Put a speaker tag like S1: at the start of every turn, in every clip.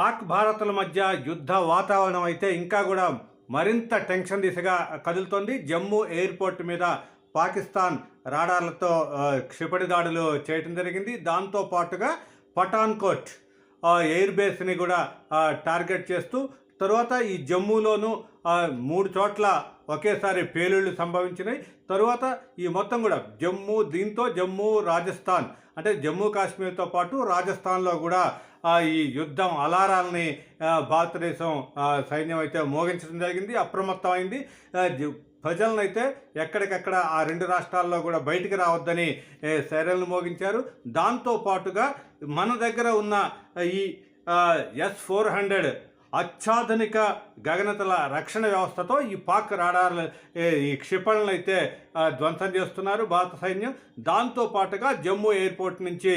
S1: పాక్ భారత్ల మధ్య యుద్ధ వాతావరణం అయితే ఇంకా కూడా మరింత టెన్షన్ దిశగా కదులుతోంది. జమ్మూ ఎయిర్పోర్ట్ మీద పాకిస్తాన్ రాడార్లతో క్షిపణి దాడులు చేయటం జరిగింది. దాంతో పాటుగా పఠాన్కోట్ ఆ, ఎయిర్ బేస్ని కూడా టార్గెట్ చేస్తూ తరువాత ఈ జమ్మూలోనూ మూడు చోట్ల ఒకేసారి పేలుళ్ళు సంభవించినాయి. తరువాత ఈ మొత్తం కూడా జమ్మూ దీంతో జమ్మూ రాజస్థాన్ అంటే జమ్మూ కాశ్మీర్తో పాటు రాజస్థాన్లో కూడా ఈ యుద్ధం అలారాలని భారతదేశం సైన్యం అయితే మోగించడం జరిగింది అప్రమత్తమైంది. ప్రజలనైతే ఎక్కడికక్కడ ఆ రెండు రాష్ట్రాల్లో కూడా బయటికి రావద్దని సైరన్లు మోగించారు. దాంతో పాటుగా మన దగ్గర ఉన్న ఈ ఎస్ ఫోర్ హండ్రెడ్ అత్యాధునిక గగనతల రక్షణ వ్యవస్థతో ఈ పాక్ రాడార్ల ఈ క్షిపణులను అయితే ధ్వంసం చేస్తున్నారు భారత సైన్యం. దాంతో పాటుగా జమ్మూ ఎయిర్పోర్ట్ నుంచి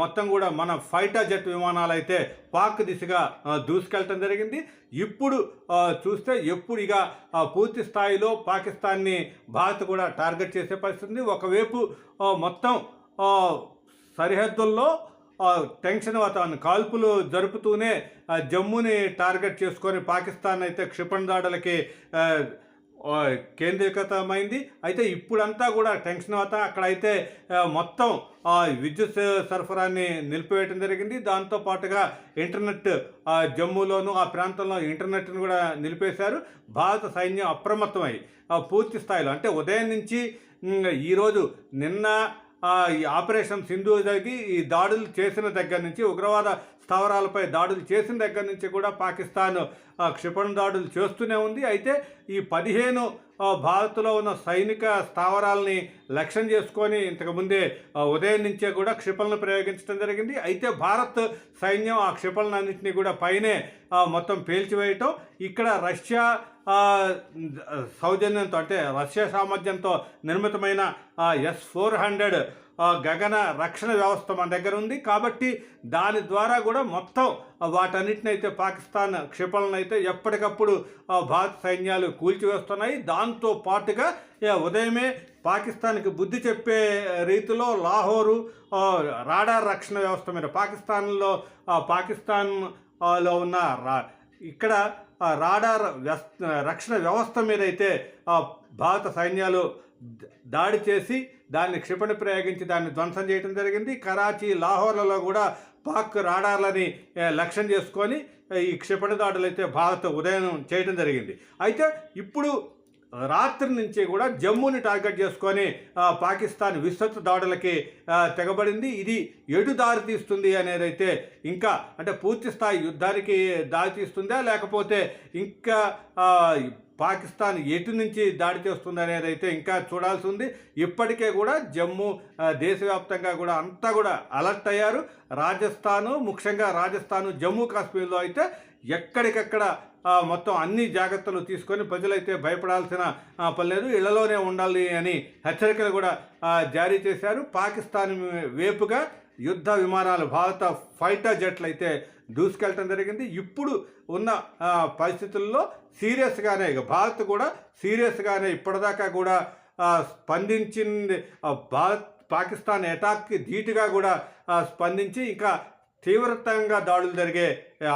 S1: మొత్తం కూడా మన ఫైటర్ జెట్ విమానాలు అయితే పాక్ దిశగా దూసుకెళ్ళటం జరిగింది. ఇప్పుడు చూస్తే ఎప్పుడు ఇక పూర్తి స్థాయిలో పాకిస్తాన్ని భారత్ కూడా టార్గెట్ చేసే పరిస్థితి ఉంది. ఒకవైపు మొత్తం సరిహద్దుల్లో టెన్షన్ వాతావరణం కాల్పులు జరుపుతూనే జమ్మూని టార్గెట్ చేసుకొని పాకిస్తాన్ అయితే క్షిపణి దాడులకి కేంద్రీకృతమైంది. అయితే ఇప్పుడంతా కూడా టెన్షన్ వాతావరణం అక్కడైతే మొత్తం విద్యుత్ సరఫరాని నిలిపివేయటం జరిగింది. దాంతో పాటుగా ఇంటర్నెట్ జమ్మూలోను ఆ ప్రాంతంలో ఇంటర్నెట్ను కూడా నిలిపేశారు. భారత సైన్యం అప్రమత్తమై పూర్తి స్థాయిలో అంటే ఉదయం నుంచి ఈరోజు నిన్న ఈ ఆపరేషన్ సింధు ఈ దాడులు చేసిన దగ్గర నుంచి ఉగ్రవాద స్థావరాలపై దాడులు చేసిన దగ్గర నుంచి కూడా పాకిస్తాన్ ఆ, క్షిపణి దాడులు చేస్తూనే ఉంది. అయితే ఈ పదిహేను భారత్లో ఉన్న సైనిక స్థావరాలని లక్ష్యం చేసుకొని ఇంతకుముందే ఉదయం నుంచే కూడా క్షిపణులు ప్రయోగించడం జరిగింది. అయితే భారత్ సైన్యం ఆ క్షిపణులన్నింటినీ కూడా పైనే మొత్తం పేల్చివేయటం. ఇక్కడ రష్యా సౌజన్యంతో అంటే రష్యా సామర్థ్యంతో నిర్మితమైన ఎస్ ఫోర్ హండ్రెడ్ గగన రక్షణ వ్యవస్థ మన దగ్గర ఉంది. కాబట్టి దాని ద్వారా కూడా మొత్తం వాటన్నిటిని అయితే పాకిస్తాన్ క్షిపణులను అయితే ఎప్పటికప్పుడు భారత సైన్యాలు కూల్చివేస్తున్నాయి. దాంతో పాటుగా ఉదయమే పాకిస్తాన్కి బుద్ధి చెప్పే రీతిలో లాహోరు రాడార్ రక్షణ వ్యవస్థ మీద పాకిస్తాన్లో పాకిస్తాన్లో పాకిస్తాన్లో ఉన్న రా ఇక్కడ రాడార్ వ్యస్- రక్షణ వ్యవస్థ మీద అయితే భారత సైన్యాలు దాడి చేసి దాన్ని క్షిపణి ప్రయోగించి దాన్ని ధ్వంసం చేయడం జరిగింది. కరాచీ లాహోర్లలో కూడా పాక్ రాడార్లని లక్ష్యం చేసుకొని ఈ క్షిపణి దాడులు అయితే భారత్ ఉదయం చేయడం జరిగింది. అయితే ఇప్పుడు రాత్రి నుంచి కూడా జమ్మూని టార్గెట్ చేసుకొని పాకిస్తాన్ విస్తృత దాడులకి తెగబడింది. ఇది ఎటు దారి తీస్తుంది అనేది అయితే ఇంకా అంటే పూర్తి స్థాయి యుద్ధానికి దారి తీస్తుందా? లేకపోతే ఇంకా పాకిస్తాన్ ఎటు నుంచి దాడి చేస్తుంది అనేది అయితే ఇంకా చూడాల్సి ఉంది. ఇప్పటికే కూడా జమ్మూ దేశవ్యాప్తంగా కూడా అంతా కూడా అలర్ట్ అయ్యారు. రాజస్థాను ముఖ్యంగా రాజస్థాను జమ్మూ కాశ్మీర్లో అయితే ఎక్కడికక్కడ మొత్తం అన్ని జాగ్రత్తలు తీసుకొని ప్రజలైతే భయపడాల్సిన పర్లేదు పని లేదు. ఇళ్ళలోనే ఉండాలి అని హెచ్చరికలు కూడా జారీ చేశారు. పాకిస్తాన్ వేపుగా యుద్ధ విమానాలు భారత ఫైటర్ జెట్లు అయితే దూసుకెళ్ళటం జరిగింది. ఇప్పుడు ఉన్న పరిస్థితుల్లో సీరియస్గానే ఇక భారత్ కూడా సీరియస్గానే ఇప్పటిదాకా కూడా స్పందించింది. భారత్ పాకిస్తాన్ అటాక్కి ధీటుగా కూడా స్పందించి ఇంకా తీవ్రతంగా దాడులు జరిగే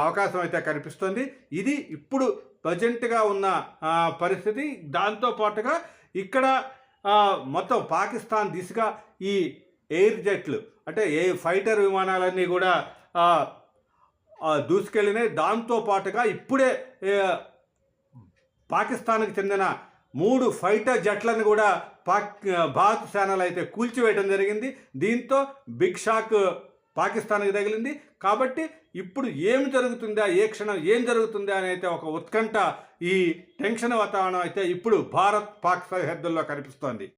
S1: అవకాశం అయితే కనిపిస్తుంది. ఇది ఇప్పుడు ప్రజెంట్గా ఉన్న పరిస్థితి. దాంతో పాటుగా ఇక్కడ మొత్తం పాకిస్తాన్ దిశగా ఈ ఎయిర్ జెట్లు అంటే ఏ ఫైటర్ విమానాలన్నీ కూడా దూసుకెళ్ళినాయి దాంతో పాటుగా ఇప్పుడే పాకిస్తాన్కి చెందిన మూడు ఫైటర్ జట్లను కూడా పాక్ భారత సేనలు అయితే కూల్చివేయడం జరిగింది. దీంతో బిగ్ షాక్ పాకిస్తాన్కి తగిలింది. కాబట్టి ఇప్పుడు ఏమి జరుగుతుందా ఏ క్షణం ఏం జరుగుతుందా అని అయితే ఒక ఉత్కంఠ ఈ టెన్షన్ వాతావరణం అయితే ఇప్పుడు భారత్ పాక్ సరిహద్దుల్లో కనిపిస్తోంది.